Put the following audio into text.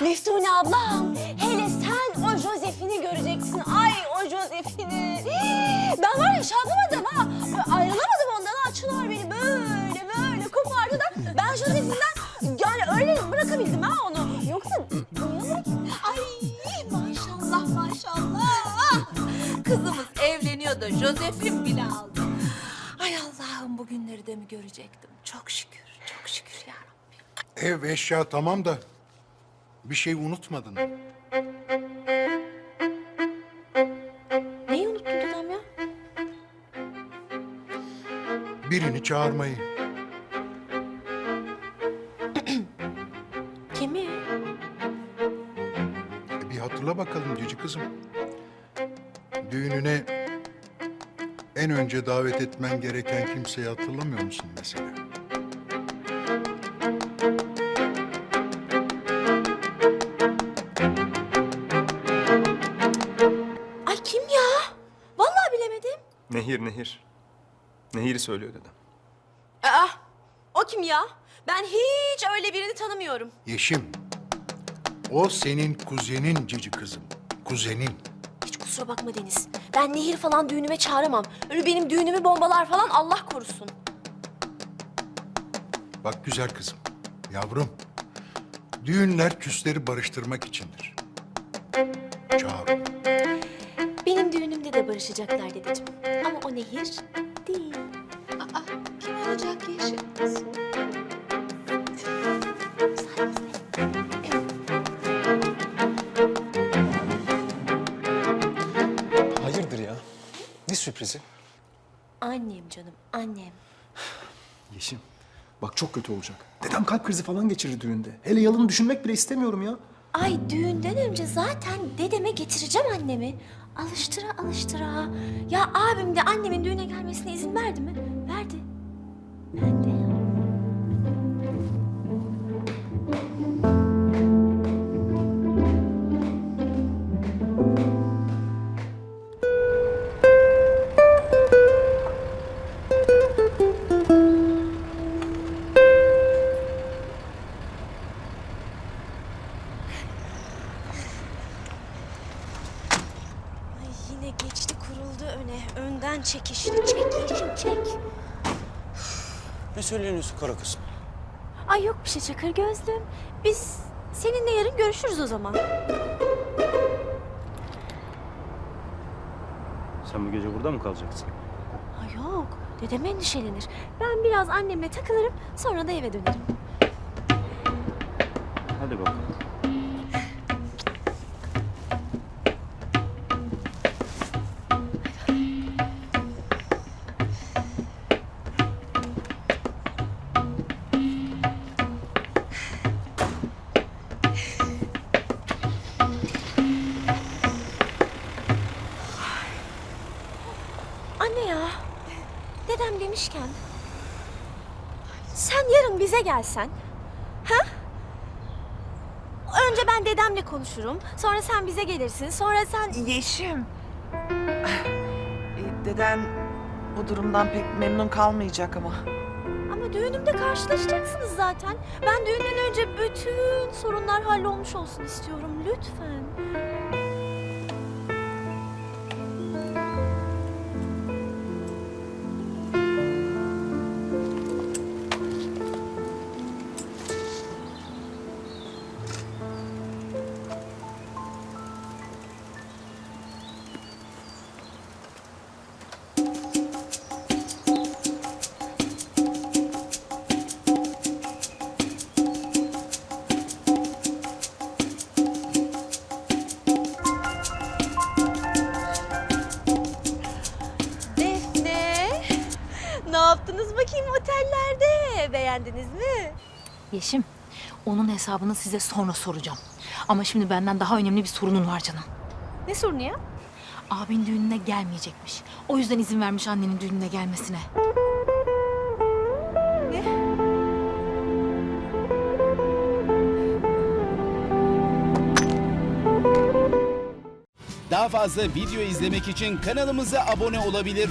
Meftune ablam, hele sen o Josephine'i göreceksin. Ay o Josephine'i. Hii, Ben var ya şaklamadım ha. Ayrılamadım ondan. Açılar beni böyle böyle kopardı da ben Josephine'den yani öyle bırakabildim ha onu. Yoksa. Ay maşallah maşallah. Kızımız evleniyor da Joseph'in bile aldı. Ay Allah'ım bu günleri de mi görecektim? Çok şükür, çok şükür ya Rabbi. Ev eşya tamam da bir şey unutmadın. Neyi unuttun dedem ya? Birini çağırmayı. Kimi? E, Bir hatırla bakalım cici kızım. Düğününe en önce davet etmen gereken kimseyi hatırlamıyor musun mesela? Vallahi bilemedim. Nehir, Nehir. Nehir'i söylüyor dedem. Aa, o kim ya? Ben hiç öyle birini tanımıyorum. Yeşim, o senin kuzenin cici kızım. Kuzenin. Hiç kusura bakma Deniz. Ben Nehir falan düğünüme çağıramam. Öyle benim düğünümü bombalar falan Allah korusun. Bak güzel kızım, yavrum. Düğünler küsleri barıştırmak içindir. Çağır onu. Benim düğünümde de barışacaklar dedeciğim. Ama o Nehir değil. Aa, kim olacak Yeşim? Hayırdır ya? Ne sürprizi? Annem canım, annem. Yeşim, bak çok kötü olacak. Dedem kalp krizi falan geçirir düğünde. Hele yalını düşünmek bile istemiyorum ya. Ay düğünden önce zaten dedeme getireceğim annemi. Alıştıra alıştıra. Ya abim de annemin düğüne gelmesine izin verdi mi? Geçti kuruldu öne. Önden çekişli. Çek yeşim çek. Ne söyleniyorsun kara kızım? Ay yok bir şey çakır gözlüm. Biz seninle yarın görüşürüz o zaman. Sen bu gece burada mı kalacaksın? Ay yok. Dedem endişelenir. Ben biraz annemle takılırım. Sonra da eve dönerim. Hadi bakalım. Dedem demişken. Sen yarın bize gelsen. Ha? Önce ben dedemle konuşurum. Sonra sen bize gelirsin. Sonra sen... Yeşim. Ee, Deden bu durumdan pek memnun kalmayacak ama. Ama düğünümde karşılaşacaksınız zaten. Ben düğünden önce bütün sorunlar hallolmuş olsun istiyorum. Lütfen. Yaptınız bakayım otellerde? Beğendiniz mi? Yeşim, onun hesabını size sonra soracağım. Ama şimdi benden daha önemli bir sorunun var canım. Ne sorunu ya? Abin düğününe gelmeyecekmiş. O yüzden izin vermiş annenin düğününe gelmesine. Daha fazla video izlemek için kanalımıza abone olabilir.